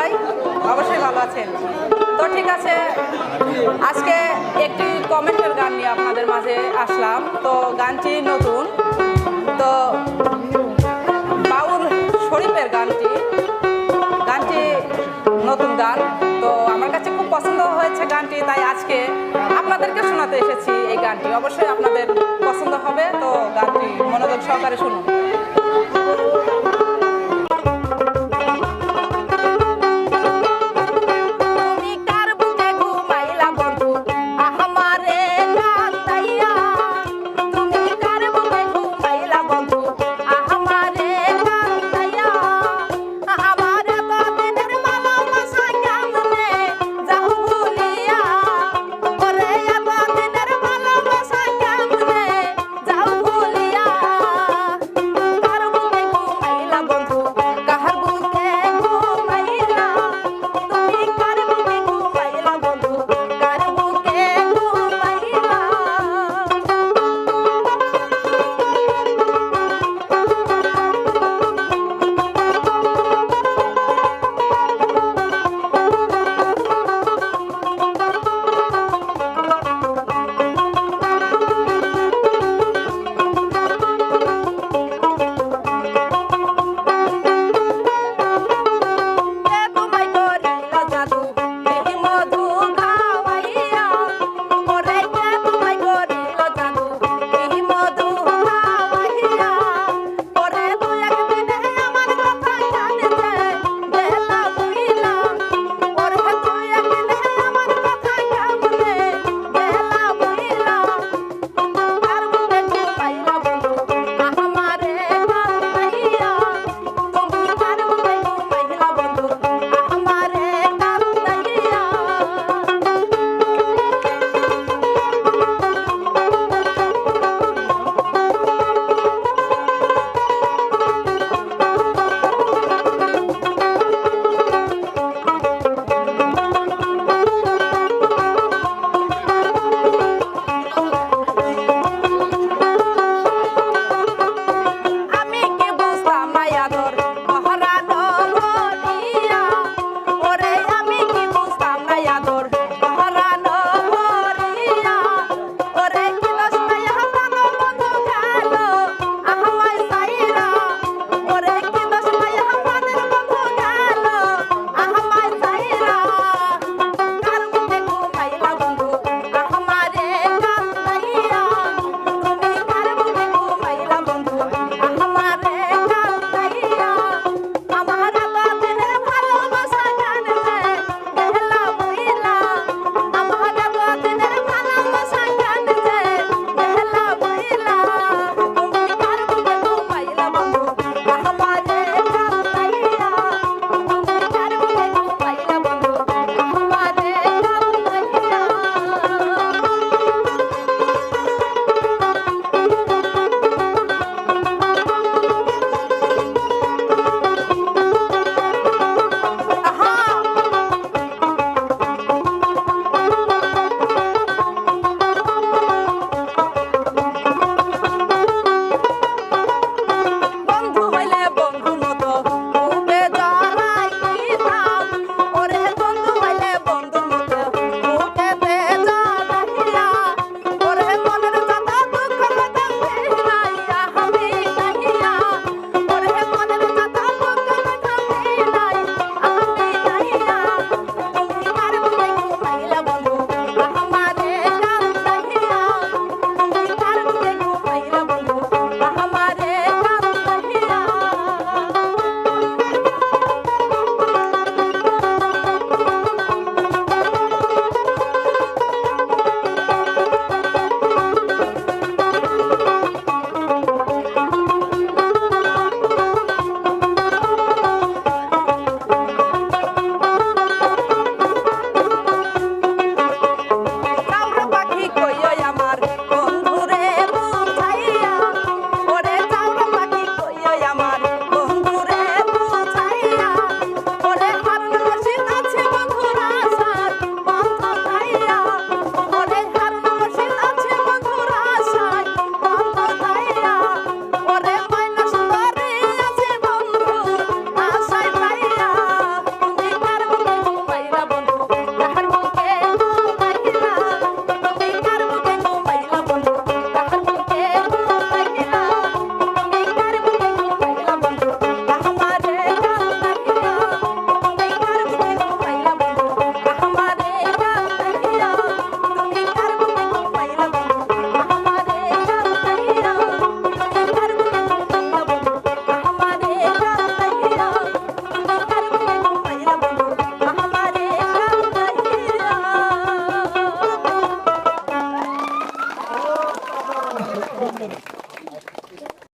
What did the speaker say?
সবাই অবশ্যই ভালো আছেন। তো ঠিক আছে, আজকে একটি কমেন্টের গান নিয়ে আপনাদের মাঝে আসলাম। তো গানটি নতুন। তো বাউল শরীফের গানটি গানটি নতুন গান। তো আমার কাছে খুব পছন্দ হয়েছে গানটি, তাই আজকে আপনাদেরকে শোনাতে এসেছি এই গানটি। অবশ্যই আপনাদের পছন্দ হবে, তো গানটি মনোযোগ সহকারে শুনুন।